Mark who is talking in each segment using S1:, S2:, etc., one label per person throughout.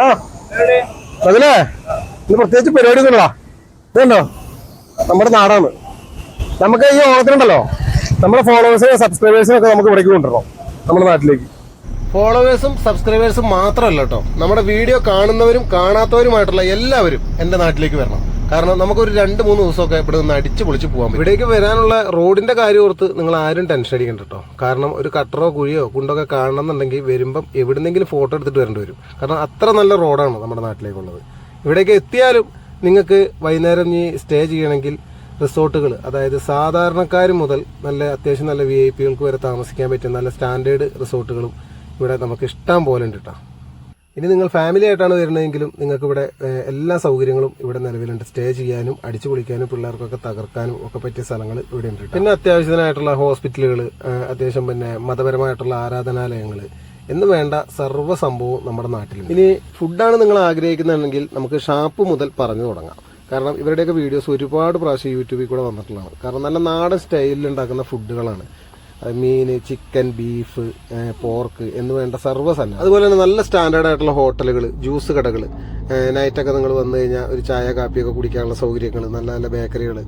S1: ആ അതിലേ പ്രത്യേകിച്ച് പരിപാടി ഒന്നുമില്ല. ഇതുണ്ടോ? നമ്മുടെ നാടാണ്. നമുക്ക് ഈ ഓണത്തിനുണ്ടല്ലോ? നമ്മുടെ ഫോളോവേഴ്സിനെ സബ്സ്ക്രൈബേഴ്സിനൊക്കെ നമുക്ക് ഇവിടേക്ക് കൊണ്ടുവരണം. നമ്മുടെ നാട്ടിലേക്ക്.
S2: ഫോളോവേഴ്സും സബ്സ്ക്രൈബേഴ്സും മാത്രമല്ല കേട്ടോ. നമ്മുടെ വീഡിയോ കാണുന്നവരും കാണാത്തവരുമായിട്ടുള്ള എല്ലാവരും എന്റെ നാട്ടിലേക്ക് വരണം. കാരണം നമുക്കൊരു രണ്ട് മൂന്ന് ദിവസമൊക്കെ ഇവിടെ നിന്ന് അടിച്ച് പൊളിച്ച് പറ്റും. ഇവിടേക്ക് വരാനുള്ള റോഡിന്റെ കാര്യം ഓർത്ത് നിങ്ങൾ ആരും ടെൻഷൻ അടിക്കണ്ട കേട്ടോ. കാരണം ഒരു കട്ടറോ കുഴിയോ കുണ്ടൊക്കെ കാണണം എന്നുണ്ടെങ്കിൽ വരുമ്പം എവിടുന്നെങ്കിലും ഫോട്ടോ എടുത്തിട്ട് വരേണ്ടി വരും. കാരണം അത്ര നല്ല റോഡാണ് നമ്മുടെ നാട്ടിലേക്കുള്ളത്. ഇവിടേക്ക് എത്തിയാലും നിങ്ങൾക്ക് വൈകുന്നേരം ഇനി സ്റ്റേ ചെയ്യണമെങ്കിൽ റിസോർട്ടുകൾ അതായത് സാധാരണക്കാർ മുതൽ നല്ല അത്യാവശ്യം നല്ല വി ഐ പികൾക്ക് വരെ താമസിക്കാൻ പറ്റിയ നല്ല സ്റ്റാൻഡേർഡ് റിസോർട്ടുകളും ഇവിടെ നമുക്ക് ഇഷ്ടം പോലെ ഉണ്ട് കേട്ടോ. ഇനി നിങ്ങൾ ഫാമിലി ആയിട്ടാണ് വരുന്നതെങ്കിലും നിങ്ങൾക്ക് ഇവിടെ എല്ലാ സൗകര്യങ്ങളും ഇവിടെ നിലവിലുണ്ട്. സ്റ്റേ ചെയ്യാനും അടിച്ചു കുളിക്കാനും പിള്ളേർക്കൊക്കെ തകർക്കാനും ഒക്കെ പറ്റിയ സ്ഥലങ്ങൾ ഇവിടെ ഉണ്ട് പിന്നെ അത്യാവശ്യത്തിനായിട്ടുള്ള ഹോസ്പിറ്റലുകൾ അത്യാവശ്യം പിന്നെ മതപരമായിട്ടുള്ള ആരാധനാലയങ്ങൾ എന്ന് വേണ്ട സർവ സംഭവവും നമ്മുടെ നാട്ടിൽ ഇനി ഫുഡാണ് നിങ്ങൾ ആഗ്രഹിക്കുന്നതെങ്കിൽ നമുക്ക് ഷാപ്പ് മുതൽ പറഞ്ഞു തുടങ്ങാം. കാരണം ഇവരുടെയൊക്കെ വീഡിയോസ് ഒരുപാട് പ്രാവശ്യം യൂട്യൂബിൽ കൂടെ വന്നിട്ടുള്ളതാണ്. കാരണം നല്ല നാടൻ സ്റ്റൈലിൽ ഉണ്ടാക്കുന്ന ഫുഡുകളാണ് മീൻ ചിക്കൻ ബീഫ് പോർക്ക് എന്ന് വേണ്ട സർവ തന്നെ അതുപോലെ തന്നെ നല്ല സ്റ്റാൻഡേർഡ് ആയിട്ടുള്ള ഹോട്ടലുകൾ ജ്യൂസ് കടകൾ നൈറ്റൊക്കെ നിങ്ങൾ വന്നു കഴിഞ്ഞാൽ ഒരു ചായ കാപ്പിയൊക്കെ കുടിക്കാനുള്ള സൗകര്യങ്ങൾ നല്ല നല്ല ബേക്കറികൾ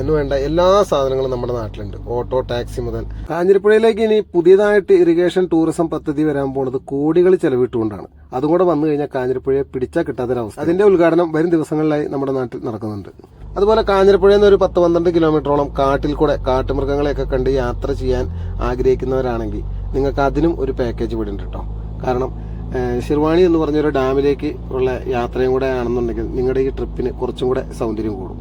S2: എന്ന് വേണ്ട എല്ലാ സാധനങ്ങളും നമ്മുടെ നാട്ടിലുണ്ട്. ഓട്ടോ ടാക്സി മുതൽ. കാഞ്ഞിരപ്പുഴയിലേക്ക് ഇനി പുതിയതായിട്ട് ഇറിഗേഷൻ ടൂറിസം പദ്ധതി വരാൻ പോണത് കോടികൾ ചെലവിട്ടുകൊണ്ടാണ്. അതും കൂടെ വന്നു കഴിഞ്ഞാൽ കാഞ്ഞിരപ്പുഴയെ പിടിച്ചാൽ കിട്ടാത്തൊരവസ്ഥ. അതിന്റെ ഉദ്ഘാടനം വരും ദിവസങ്ങളിലായി നമ്മുടെ നാട്ടിൽ നടക്കുന്നുണ്ട്. അതുപോലെ കാഞ്ഞിരപ്പുഴയിൽ നിന്ന് ഒരു പത്ത് പന്ത്രണ്ട് കിലോമീറ്ററോളം കാട്ടിൽ കൂടെ കാട്ടുമൃഗങ്ങളെയൊക്കെ കണ്ട് യാത്ര ചെയ്യാൻ ആഗ്രഹിക്കുന്നവരാണെങ്കിൽ നിങ്ങൾക്ക് അതിനും ഒരു പാക്കേജ് വിടുന്നുണ്ട് കേട്ടോ കാരണം ശിർവാണി എന്ന് പറഞ്ഞൊരു ഡാമിലേക്ക് ഉള്ള യാത്രയും കൂടെ ആണെന്നുണ്ടെങ്കിൽ നിങ്ങളുടെ ഈ ട്രിപ്പിന് കുറച്ചും കൂടെ സൗന്ദര്യം കൂടും.